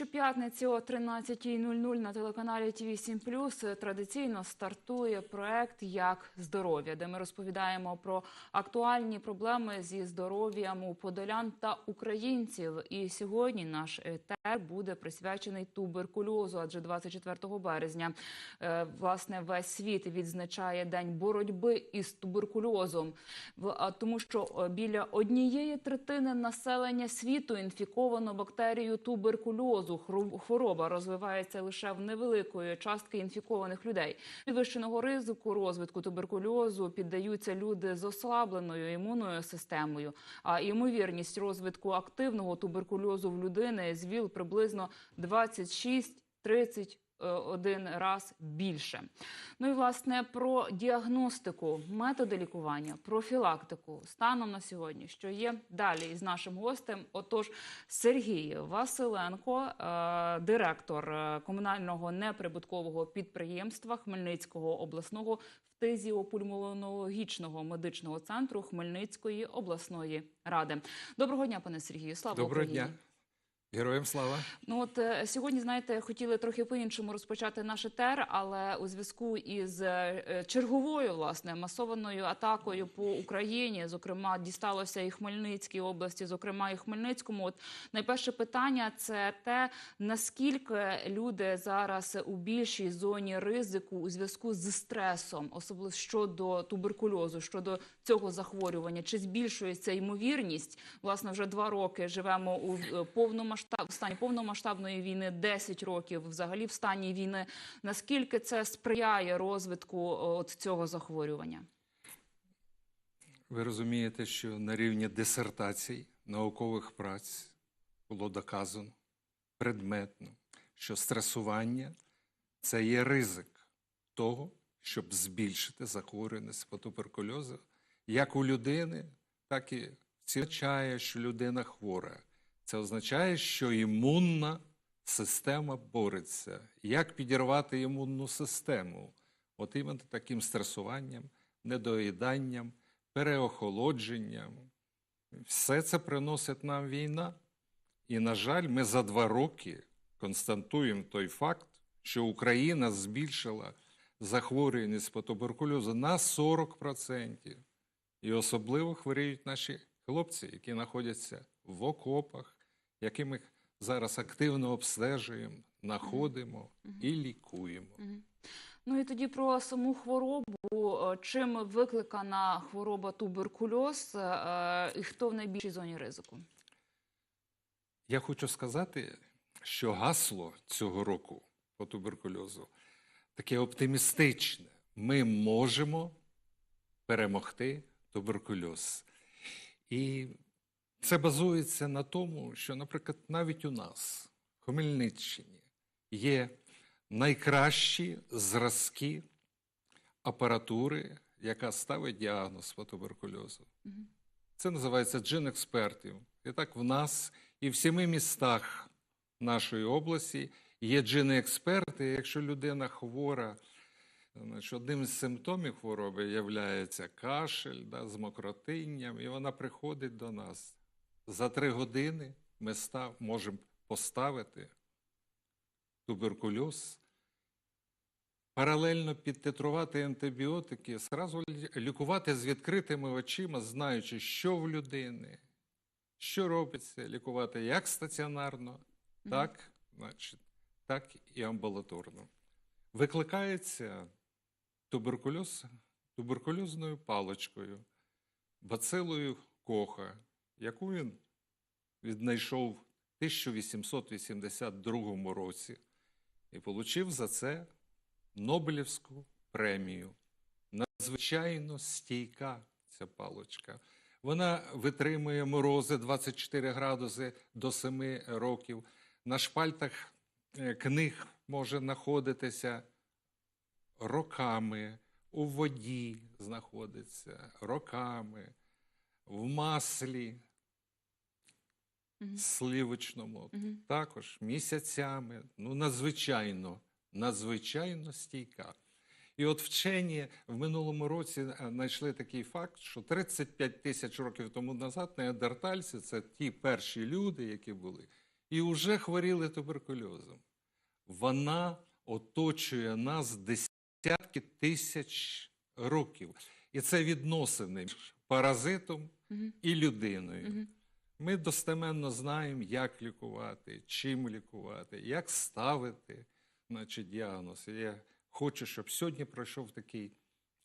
Щоп'ятниці о 13.00 на телеканалі ТВ 7 традиційно стартує проект Як здоров'я, де ми розповідаємо про актуальні проблеми зі здоров'ям у подолян та українців. І сьогодні наш етер буде присвячений туберкульозу, адже 24 березня е, власне весь світ відзначає день боротьби із туберкульозом, тому що е, біля однієї третини населення світу інфіковано бактерією туберкульозу. Хру- Хвороба розвивається лише в невеликої частки інфікованих людей. Підвищеного ризику розвитку туберкульозу піддаються люди з ослабленою імунною системою. А ймовірність розвитку активного туберкульозу в людини з ВІЛ приблизно 26-30 е, один раз більше. Ну і власне про діагностику, методи лікування, профілактику станом на сьогодні, що є далі із нашим гостем. Отож, Сергій Василенко, е, директор е, комунального неприбуткового підприємства Хмельницького обласного фтизіопульмонологічного медичного центру Хмельницької обласної ради. Доброго дня, пане Сергію. Слава Доброго Україні. дня. Героям слава. Ну от е, сьогодні, знаєте, хотіли трохи по-іншому розпочати наш етер, але у зв'язку із е, е, черговою власне масованою атакою по Україні, зокрема, дісталося і Хмельницькій області, зокрема і Хмельницькому. От найперше питання це те, наскільки люди зараз у більшій зоні ризику у зв'язку з стресом, особливо щодо туберкульозу, щодо цього захворювання, чи збільшується ймовірність? Власне, вже два роки живемо у е, повномасштаб в стані повномасштабної війни, 10 років взагалі в стані війни. Наскільки це сприяє розвитку е, от цього захворювання? Ви розумієте, що на рівні дисертацій, наукових праць було доказано предметно, що стресування це є ризик того, щоб збільшити захворюваність по туберкульозу як у людини, так і означає, що людина хвора. Це означає, що імунна система бореться. Як підірвати імунну систему? От іменно таким стресуванням, недоїданням, переохолодженням. Все це приносить нам війна. І, на жаль, ми за два роки констатуємо той факт, що Україна збільшила захворюваність по туберкульозу на 40%. І особливо хворіють наші хлопці, які знаходяться в окопах, яких ми зараз активно обстежуємо, знаходимо і лікуємо. Ну і тоді про саму хворобу. Е, Чим викликана хвороба туберкульоз е, і хто в найбільшій зоні ризику? Я хочу сказати, що гасло цього року по туберкульозу таке оптимістичне. Ми можемо перемогти туберкульоз. І це базується на тому, що, наприклад, навіть у нас, в Хмельниччині, є найкращі зразки апаратури, яка ставить діагноз по туберкульозу. Це називається джин експертів. І так в нас і в семи містах нашої області є джини-експерти. Якщо людина хвора, значить, одним з симптомів хвороби є кашель да, з мокротинням, і вона приходить до нас. За три години ми став, можемо поставити туберкульоз, паралельно підтитрувати антибіотики, зразу лікувати з відкритими очима, знаючи, що в людини, що робиться, лікувати як стаціонарно, так, значить, так і амбулаторно. Викликається туберкульоз туберкульозною паличкою, бацилою Коха, яку він віднайшов в 1882 році і отримав за це Нобелівську премію. Надзвичайно стійка ця паличка. Вона витримує морози 24 градуси до 7 років. На шпальтах е, книг може знаходитися роками, у воді знаходиться роками, в маслі Мгм. сливочному, Мгм. також місяцями. Ну, надзвичайно, надзвичайно стійка. І от вчені в минулому році е, знайшли такий факт, що 35 тисяч років тому назад неандертальці, це ті перші люди, які були, і вже хворіли туберкульозом. Вона оточує нас десятки тисяч років. І це відносини між паразитом Мгм. і людиною. Мгм. Ми достеменно знаємо, як лікувати, чим лікувати, як ставити значить, діагноз. Я хочу, щоб сьогодні пройшов такий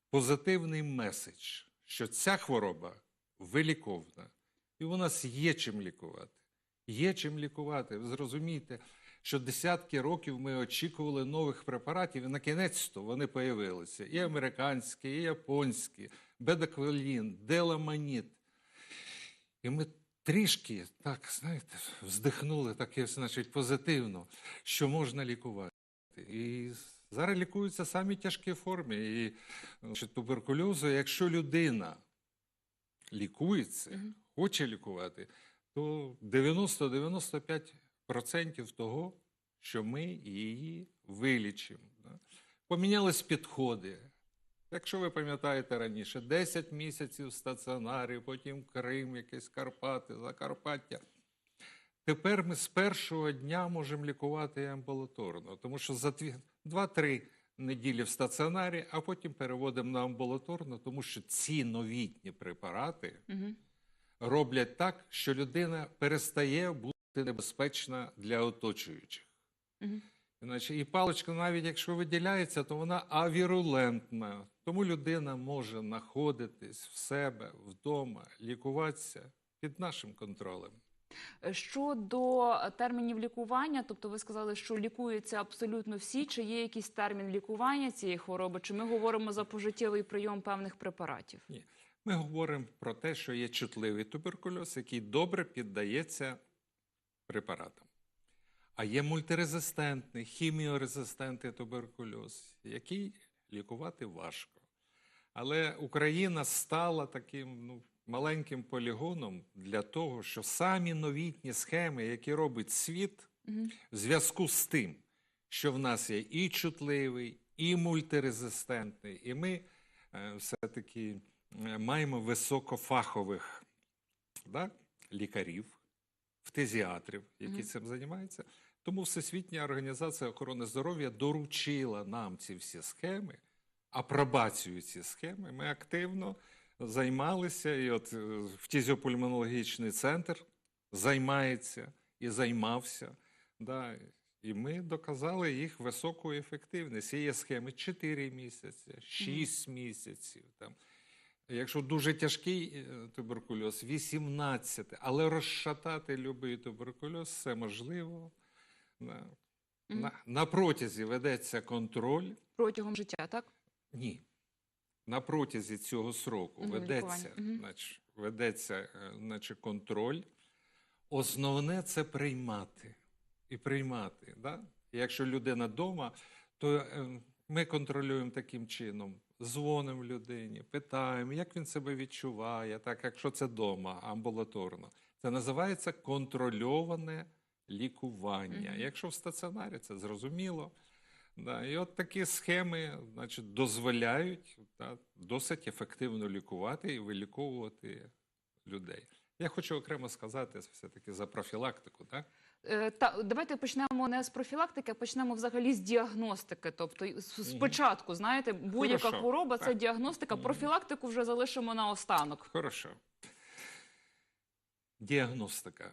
позитивний меседж, що ця хвороба виліковна, і у нас є чим лікувати. Є чим лікувати. Ви зрозумієте, що десятки років ми очікували нових препаратів, і на кінець-то вони появилися. І американські, і японські, бедаквелін, деламаніт. І ми трішки, так, знаєте, вздихнули таке, значить, позитивно, що можна лікувати. І зараз лікуються самі тяжкі форми. І значить, туберкульозу, якщо людина лікується, Мгм. хоче лікувати, то 90-95% того, що ми її вилічимо. Помінялись підходи. Якщо ви пам'ятаєте раніше, 10 місяців в стаціонарі, потім Крим, якісь Карпати, Закарпаття. Тепер ми з першого дня можемо лікувати амбулаторно, тому що за 2-3 неділі в стаціонарі, а потім переводимо на амбулаторно, тому що ці новітні препарати Мгм. роблять так, що людина перестає бути небезпечна для оточуючих. Мгм. Іначе і паличка, навіть якщо виділяється, то вона авірулентна. Тому людина може знаходитись в себе вдома, лікуватися під нашим контролем. Щодо термінів лікування, тобто ви сказали, що лікуються абсолютно всі. Чи є якийсь термін лікування цієї хвороби? Чи ми говоримо за пожиттєвий прийом певних препаратів? Ми говоримо про те, що є чутливий туберкульоз, який добре піддається препаратам. А є мультирезистентний, хіміорезистентний туберкульоз, який лікувати важко. Але Україна стала таким ну, маленьким полігоном для того, що самі новітні схеми, які робить світ, в зв'язку з тим, що в нас є і чутливий, і мультирезистентний, і ми е, все-таки е, маємо високофахових да, лікарів, фтизіатрів, які цим займаються. Тому Всесвітня організація охорони здоров'я доручила нам ці всі схеми, апробацію ці схеми. Ми активно займалися, і от е, фтизіопульмонологічний центр займається і займався. Да, і ми доказали їх високу ефективність. Є схеми 4 місяці, 6 місяців. Там. Якщо дуже тяжкий е, туберкульоз, 18, але розшатати будь-який туберкульоз це можливо. На, на, на протязі ведеться контроль. Протягом життя, так? Ні. На протязі цього сроку Мгм, ведеться. Мгм. значить, ведеться е, значить, контроль. Основне це приймати. І приймати. Да? Якщо людина вдома, то е, ми контролюємо таким чином. Дзвонимо людині, питаємо, як він себе відчуває, так, якщо це вдома, амбулаторно. Це називається контрольоване лікування. Мгм. Якщо в стаціонарі, це зрозуміло. Да, і от такі схеми значить, дозволяють да, досить ефективно лікувати і виліковувати людей. Я хочу окремо сказати все-таки за профілактику. Так? Е, Та давайте почнемо не з профілактики, а почнемо взагалі з діагностики. Тобто спочатку, знаєте, будь-яка хвороба це діагностика. Профілактику вже залишимо на останок. Хорошо. Діагностика.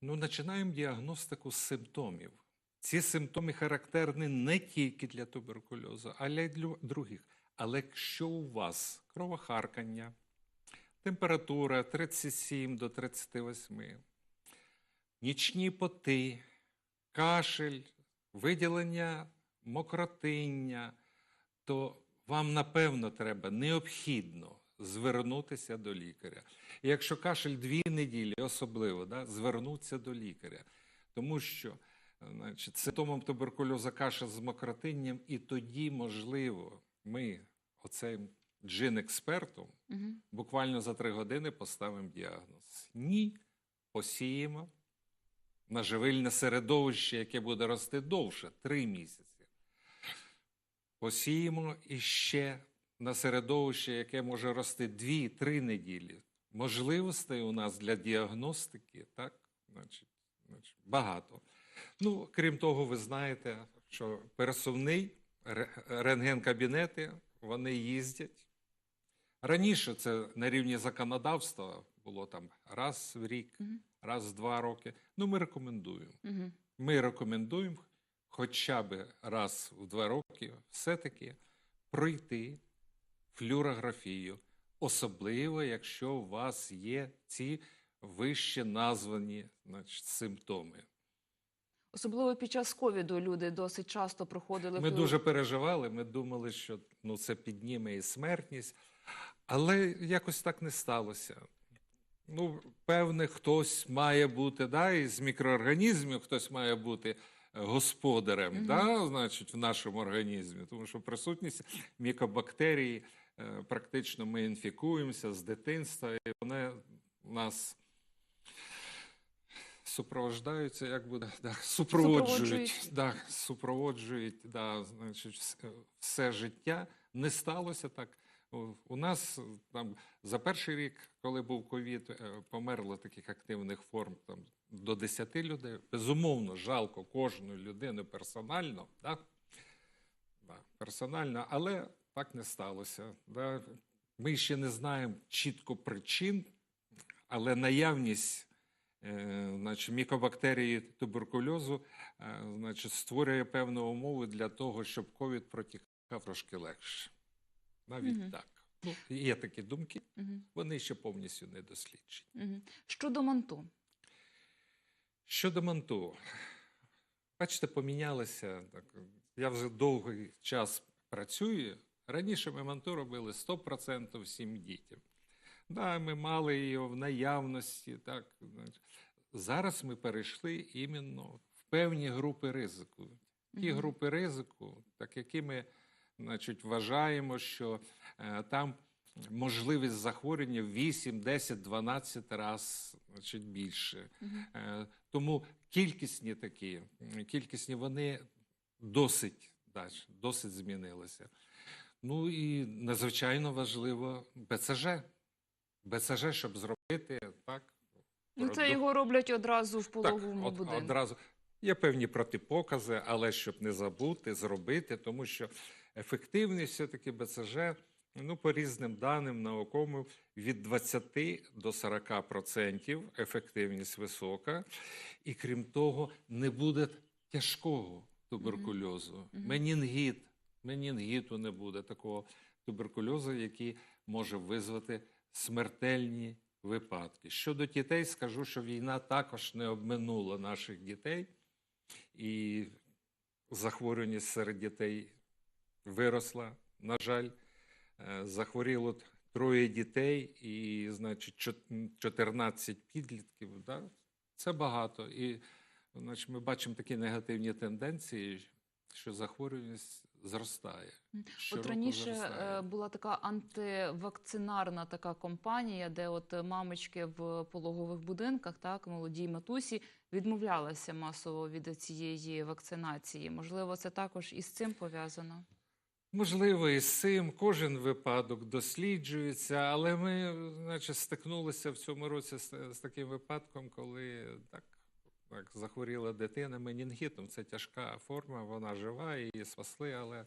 Ну, починаємо діагностику з симптомів. Ці симптоми характерні не тільки для туберкульозу, але й для других. Але якщо у вас кровохаркання, температура 37 до 38, нічні поти, кашель, виділення мокротиння, то вам напевно треба необхідно звернутися до лікаря. І якщо кашель дві неділі, особливо, да, звернутися до лікаря. Тому що значить, симптомом туберкульозу кашель з мокротинням, і тоді, можливо, ми оцим джин-експертом Угу. буквально за три години поставимо діагноз. Ні, посіємо на живильне середовище, яке буде рости довше, три місяці. Посіємо іще на середовище, яке може рости дві-три неділі. Можливостей у нас для діагностики, так, значить, Значить, Багато. Ну, крім того, ви знаєте, що пересувний рентген-кабінети вони їздять. Раніше це на рівні законодавства було там раз в рік, Мгм. раз в два роки. Ну, ми рекомендуємо. Угу. Ми рекомендуємо хоча б раз в два роки все-таки пройти флюорографію, особливо якщо у вас є ці вище названі значить, симптоми. Особливо під час ковіду люди досить часто проходили Ми дуже переживали, ми думали, що ну, це підніме і смертність, але якось так не сталося. Ну, певне, хтось має бути, да, із мікроорганізмів хтось має бути господарем, Мгм. да, значить, в нашому організмі, тому що присутність мікобактерій, е, практично ми інфікуємося з дитинства, і вони нас супроводжуються, як буде, да, супроводжують, да, супроводжують да, значить, все життя. Не сталося так. У- нас е, там за перший рік, коли був ковід, е, померло таких активних форм там, до 10 людей. Безумовно, жалко кожну людину персонально, да? Да, персонально, але так не сталося. Да? Ми ще не знаємо чітко причин, але наявність е, значить, мікобактерії туберкульозу е, значить, створює певну умови для того, щоб ковід протікав трошки легше. Навіть Мгм. так. Ну, є такі думки, Мгм. вони ще повністю не досліджені. Мгм. Щодо манту. Щодо манту, бачите, помінялося. Так, я вже довгий час працюю. Раніше ми манту робили 100% всім дітям. Да, ми мали його в наявності. Так. Зараз ми перейшли іменно в певні групи ризику. Ті групи ризику, так які ми значить, вважаємо, що е, там можливість захворювання в 8, 10, 12 разів значить, більше. Е, Тому кількісні такі, кількісні вони досить, досить змінилися. Ну і надзвичайно важливо БЦЖ. БЦЖ, щоб зробити так. Ну, це його роблять одразу в так, от, будинку. одразу. Є певні протипокази, але щоб не забути, зробити, тому що ефективність все-таки БЦЖ, ну, по різним даним науковим, від 20 до 40 процентів ефективність висока. І крім того, не буде тяжкого туберкульозу. Мгм. Менінгіт, менінгіту не буде такого туберкульозу, який може визвати смертельні випадки. Щодо дітей, скажу, що війна також не обминула наших дітей, і захворюваність серед дітей виросла. На жаль, Е, захворіло троє дітей, і, значить, чот- 14 підлітків. Да? Це багато. І значить, ми бачимо такі негативні тенденції, що захворюваність зростає. От раніше зростає. е, була така антивакцинарна така кампанія, де от мамочки в пологових будинках, так молоді матусі, відмовлялися масово від цієї вакцинації. Можливо, це також із цим пов'язано. Можливо, і з цим кожен випадок досліджується, але ми, значить, стикнулися в цьому році з, з таким випадком, коли так, так захворіла дитина менінгітом. Це тяжка форма, вона жива, її спасли, але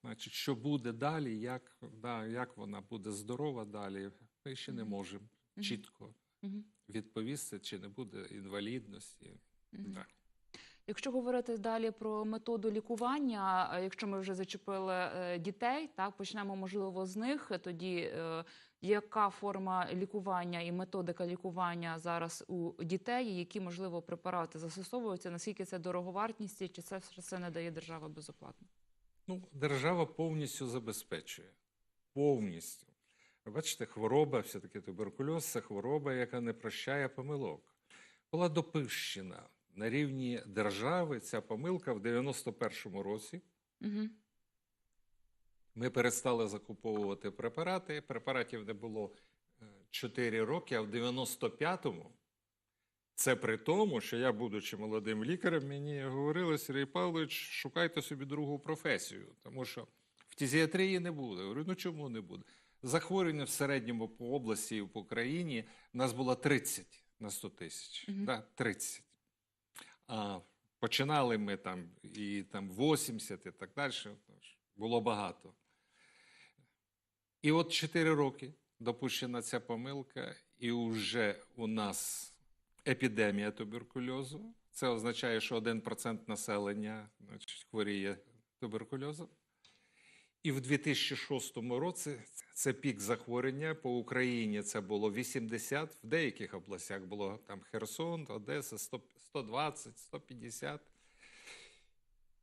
значить, що буде далі, як, да, як вона буде здорова далі, ми ще не можемо чітко відповісти, чи не буде інвалідності. Да. Якщо говорити далі про методу лікування, е, якщо ми вже зачепили е, дітей, так почнемо можливо з них. Тоді е, яка форма лікування і методика лікування зараз у дітей, які можливо препарати застосовуються? Наскільки це дороговартісті, чи це все не дає держава безоплатно? Ну, держава повністю забезпечує. Повністю. Бачите, хвороба, все-таки туберкульоз це хвороба, яка не прощає помилок. Була допущена на рівні держави ця помилка в 91-му році. Угу. Ми перестали закуповувати препарати. Препаратів не було 4 роки, а в 95-му. Це при тому, що я, будучи молодим лікарем, мені говорили, Сергій Павлович, шукайте собі другу професію, тому що в фтизіатрії не буде. Я говорю, ну чому не буде? Захворювання в середньому по області і по країні в нас було 30 на 100 тисяч. Мгм. Да, 30. А починали ми там і там 80 і так далі. Було багато. І от 4 роки допущена ця помилка, і вже у нас епідемія туберкульозу. Це означає, що 1% населення значить, хворіє туберкульозом. І в 2006 році це пік захворювання по Україні. Це було 80, в деяких областях було там Херсон, Одеса 100, 120, 150.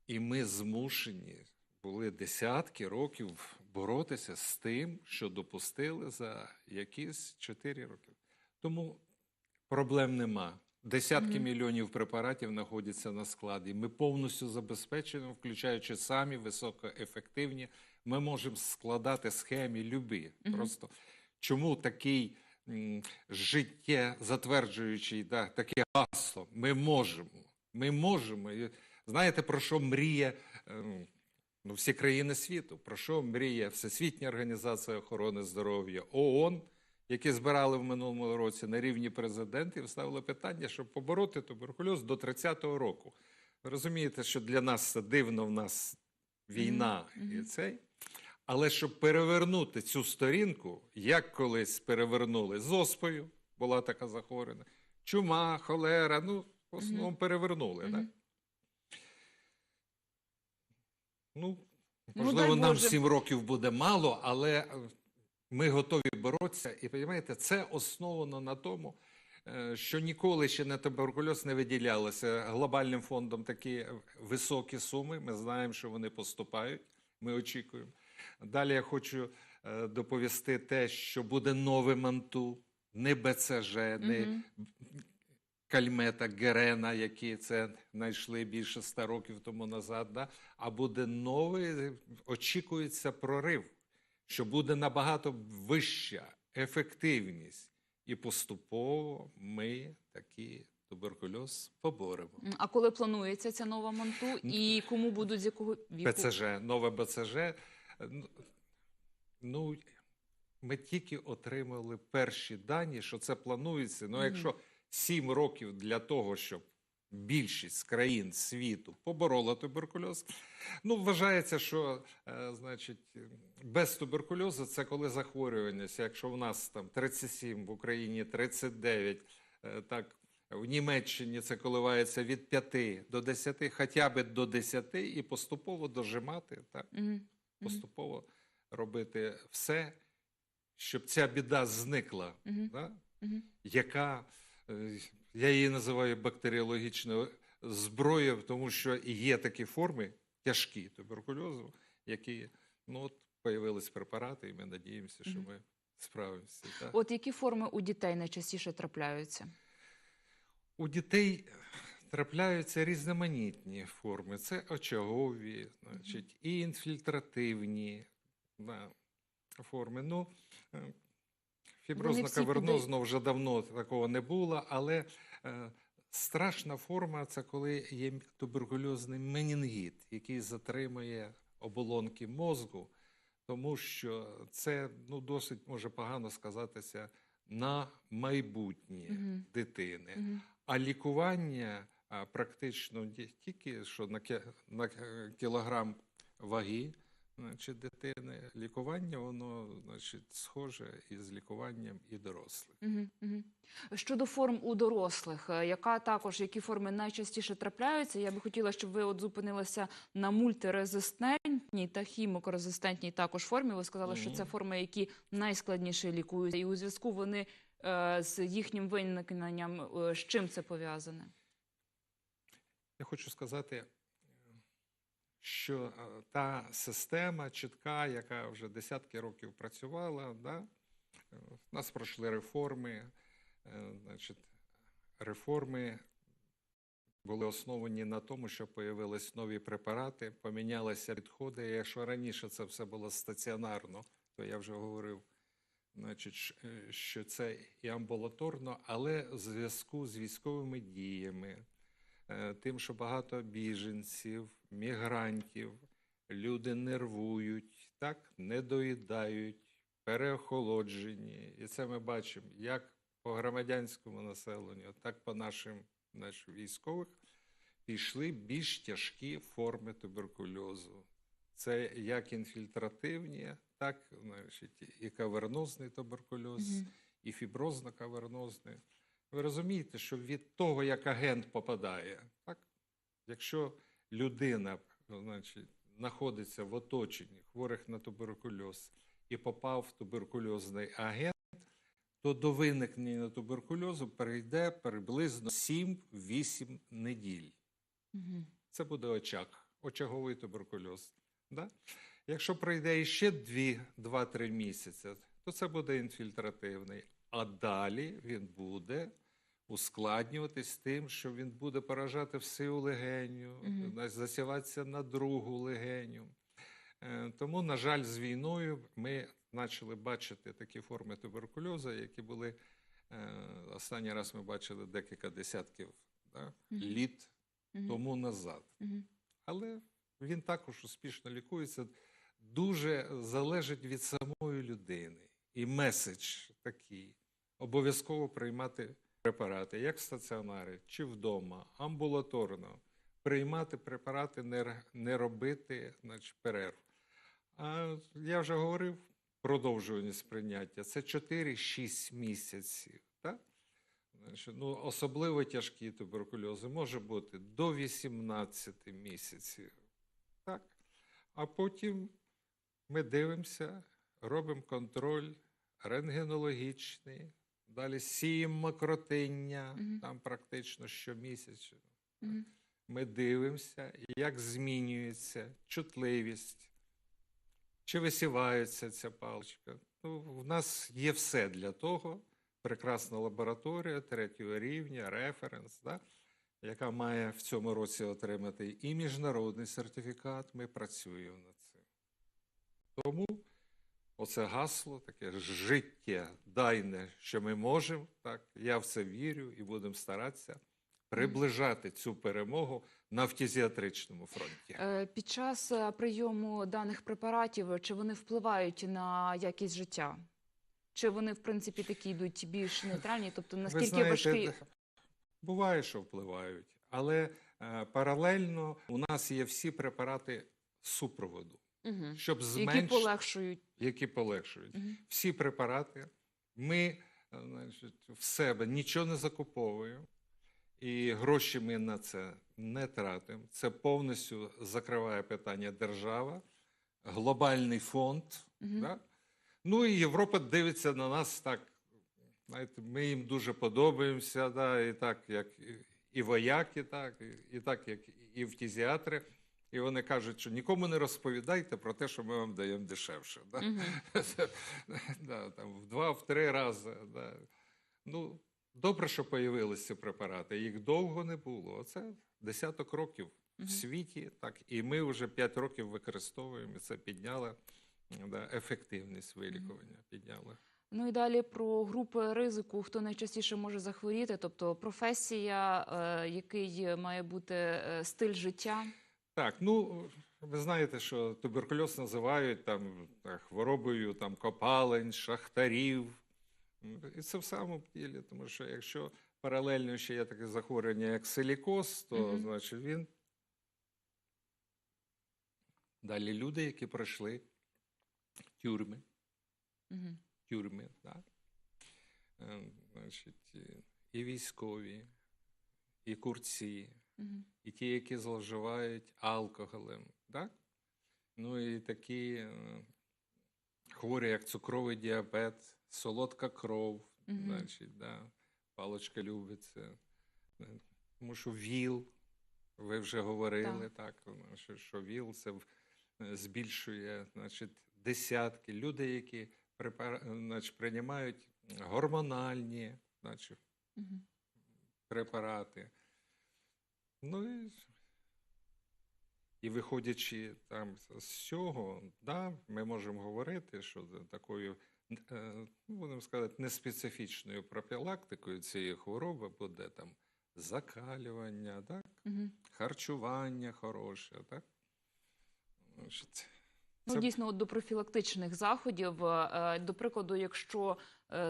І ми змушені були десятки років боротися з тим, що допустили за якісь 4 роки. Тому проблем нема. Десятки Мгм. мільйонів препаратів знаходяться на складі. Ми повністю забезпечені, включаючи самі високоефективні. Ми можемо складати схеми любі. Мгм. Просто чому такий м, життя затверджуючий, да, таке гасло? Ми можемо. Ми можемо. І знаєте, про що мріє ем, ну, всі країни світу? Про що мріє Всесвітня організація охорони здоров'я, ООН, які збирали в минулому році на рівні президентів, ставили питання, щоб побороти туберкульоз до 30-го року. Ви розумієте, що для нас це дивно, в нас війна Мгм, і цей. Але щоб перевернути цю сторінку, як колись перевернули з оспою, була така захворювана, чума, холера, ну, в основному перевернули. Мгм. Так? Ну, Ну, можливо, дай нам Боже. сім років буде мало, але е, ми готові боротися. І розумієте, це основано на тому, е, що ніколи ще на туберкульоз не виділялося глобальним фондом такі високі суми. Ми знаємо, що вони поступають. Ми очікуємо. Далі я хочу е, доповісти те, що буде нове манту, не БЦЖ, не кальмета, Герена, які це знайшли більше ста років тому назад. Да? А буде новий, очікується прорив, що буде набагато вища ефективність. І поступово ми такий туберкульоз поборемо. А коли планується ця нова манту і кому будуть з якого віку? БЦЖ, нове БЦЖ. Ну, Ну, ми тільки отримали перші дані, що це планується. Ну, якщо сім років для того, щоб більшість країн світу поборола туберкульоз, ну, вважається, що, е, значить, без туберкульозу це коли захворюваність. Якщо в нас там 37, в Україні 39, е, так, в Німеччині це коливається від 5 до 10, хоча б до 10, і поступово дожимати, так. Мгм. Поступово робити все, щоб ця біда зникла, да? Яка, е, я її називаю бактеріологічною зброєю, тому що є такі форми тяжкі туберкульозу, які ну, от, появились препарати, і ми надіємося, що ми справимося. так. От які форми у дітей найчастіше трапляються? У дітей трапляються різноманітні форми. Це очагові, значить, і інфільтративні да, форми. Ну, е, фіброзна кавернозна вже давно такого не було, але е, страшна форма це коли є туберкульозний менінгіт, який затримує оболонки мозку, тому що це ну, досить може погано сказатися на майбутнє Мгм. дитини. Мгм. А лікування практично ні- тільки що на, кілограм ваги значить, дитини, лікування воно значить, схоже із лікуванням і дорослих. Щодо форм у дорослих, е, яка також які форми найчастіше трапляються? Я би хотіла, щоб ви от зупинилися на мультирезистентній та хімокорезистентній також формі. Ви сказали, що це форми, які найскладніше лікуються, і у зв'язку вони е, з їхнім виникненням. е, З чим це пов'язане? Я хочу сказати, е, що е, та система чітка, яка вже десятки років працювала, да? е, в нас пройшли реформи, е, значить, реформи були основані на тому, що появились нові препарати, помінялися підходи. Якщо раніше це все було стаціонарно, то я вже говорив, значить, е, що це і амбулаторно, але в зв'язку з військовими діями, е, тим, що багато біженців, мігрантів, люди нервують, так, недоїдають, переохолоджені. І це ми бачимо як по громадянському населенню, так по нашим наших військових пішли більш тяжкі форми туберкульозу. Це як інфільтративні, так значить, і кавернозний туберкульоз, Мгм. і фіброзно-кавернозний. Ви розумієте, що від того, як агент попадає, так? якщо людина значить, знаходиться в оточенні хворих на туберкульоз і попав в туберкульозний агент, то до виникнення туберкульозу перейде приблизно 7-8 неділь. Мгм. Це буде очаг, очаговий туберкульоз. Да? Якщо пройде іще 2-3 місяці, то це буде інфільтративний. А далі він буде ускладнюватись тим, що він буде поражати всю легеню, на- засіватися на другу легеню. Е, Тому, на жаль, з війною ми почали бачити такі форми туберкульозу, які були е, останній раз ми бачили декілька десятків да, Мгм. літ Мгм. тому назад. Мгм. Але він також успішно лікується. Дуже залежить від самої людини. І меседж такий: обов'язково приймати препарати, як в стаціонарі чи вдома, амбулаторно. Приймати препарати, не, робити значить, перерв. А я вже говорив, продовжуваність прийняття це 4-6 місяців. Так? Значить, ну, особливо тяжкі туберкульози може бути до 18 місяців. Так? А потім ми дивимося, робимо контроль рентгенологічний, далі сіємо макротиння, Мгм. там практично щомісяця. Мгм. Ми дивимося, як змінюється чутливість, чи висівається ця паличка. Ну, в нас є все для того. Прекрасна лабораторія третього рівня, референс, да, яка має в цьому році отримати і міжнародний сертифікат. Ми працюємо над цим. Тому оце гасло, таке життя дайне, що ми можемо. Так, я в це вірю і будемо старатися приближати цю перемогу на фтізіатричному фронті. Е, Під час е, прийому даних препаратів чи вони впливають на якість життя? Чи вони, в принципі, такі йдуть більш нейтральні? Тобто наскільки знаєте, важкий д- буває, що впливають, але е, паралельно у нас є всі препарати супроводу, Мгм. щоб які зменшити, полегшують? які полегшують. Мгм. Всі препарати ми е, значить, в себе нічого не закуповуємо, і гроші ми на це не тратимо. Це повністю закриває питання держава, глобальний фонд. Мгм. Да? Ну і Європа дивиться на нас так. Знаєте, ми їм дуже подобаємося, да, і так, як і- вояки, так, і, і так, як і фтізіатри. І вони кажуть, що нікому не розповідайте про те, що ми вам даємо дешевше. Да? Мгм. да, там, в два, в три рази. Да. Ну, добре, що появилися ці препарати. Їх довго не було. Оце десяток років Мгм. в світі, так, і ми вже п'ять років використовуємо, і це підняло да, ефективність вилікування. Підняло. Ну і далі про групи ризику, хто найчастіше може захворіти, тобто професія, е, який має бути е, стиль життя. Так, ну ви знаєте, що туберкульоз називають там хворобою там, копалень, шахтарів. І це в самому ділі, тому що якщо паралельно ще є таке захворювання, як силікоз, то Мгм. значить він. Далі люди, які пройшли тюрми, Мгм. тюрми, да? Е, значить, і військові, і курці, І ті, які зловживають алкоголем, так? Ну і такі е, хворі, як цукровий діабет, солодка кров, Мгм. значить, да, палочка любиться. Е, Тому що ВІЛ, ви вже говорили, так, ну, що, що ВІЛ це е, збільшує значить, десятки. Люди, які препара- значить, приймають гормональні значить, Мгм. препарати. Ну і, і виходячи там з цього, да, ми можемо говорити, що за такою, е, ну, будемо сказати, неспецифічною профілактикою цієї хвороби буде там закалювання, так? Мгм. харчування хороше, так? Значить, Ну, дійсно, до профілактичних заходів, е, до прикладу, якщо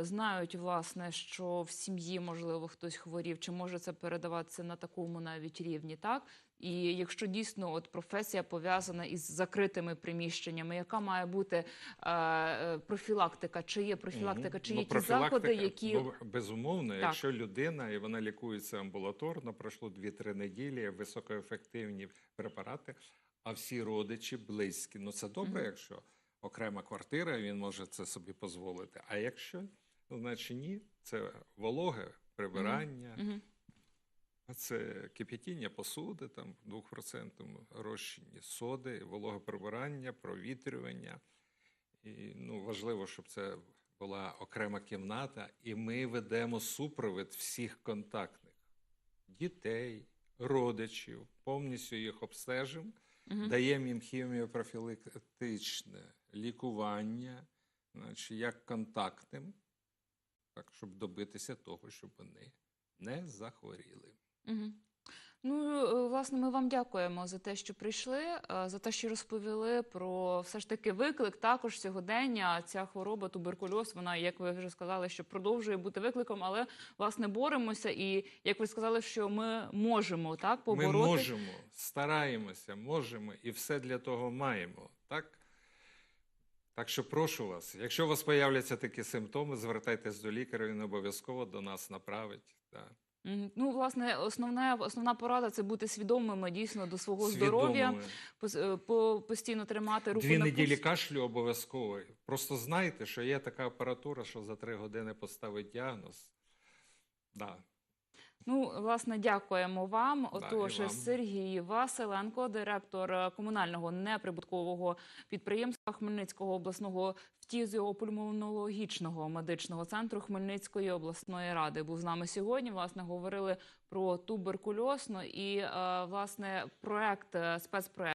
знають, власне, що в сім'ї, можливо, хтось хворів, чи може це передаватися на такому навіть рівні, так? І якщо дійсно от професія пов'язана із закритими приміщеннями, яка має бути е, е, профілактика? Чи є профілактика, чи Ну, ті заходи, які безумовно, Так. якщо людина і вона лікується амбулаторно, пройшло 2-3 неділі, високоефективні препарати, а всі родичі близькі. Ну це добре, Мгм. якщо окрема квартира, він може це собі дозволити. А якщо, ну, значить ні, це вологе прибирання. Мгм. Це кип'ятіння посуди, там в 2% розчині соди, вологе прибирання, провітрювання. І ну, важливо, щоб це була окрема кімната, і ми ведемо супровід всіх контактних дітей, родичів, повністю їх обстежимо, Мгм. даємо їм хіміопрофілактичне лікування, значить, як контактним, так, щоб добитися того, щоб вони не захворіли. Мгм. Ну, е, власне, ми вам дякуємо за те, що прийшли, е, за те, що розповіли про все ж таки виклик також сьогодення. Ця хвороба, туберкульоз, вона, як ви вже сказали, що продовжує бути викликом, але власне боремося. І як ви сказали, що ми можемо так побороти. Ми можемо, стараємося, можемо і все для того маємо. Так? Так що прошу вас, якщо у вас появляться такі симптоми, звертайтесь до лікаря, він обов'язково до нас направить. Так. Ну, власне, основна, основна порада це бути свідомими дійсно до свого здоров'я, пос- е, по- постійно тримати руку Дві на неділі пульсі. кашлю обов'язково. Просто знайте, що є така апаратура, що за три години поставить діагноз. Да. Ну, власне, дякуємо вам. Отож, вам. Сергій Василенко, директор е, комунального неприбуткового підприємства Хмельницького обласного фтізіопульмонологічного медичного центру Хмельницької обласної ради, був з нами сьогодні. Власне, говорили про туберкульоз. Ну і е, власне проект е, спецпроект.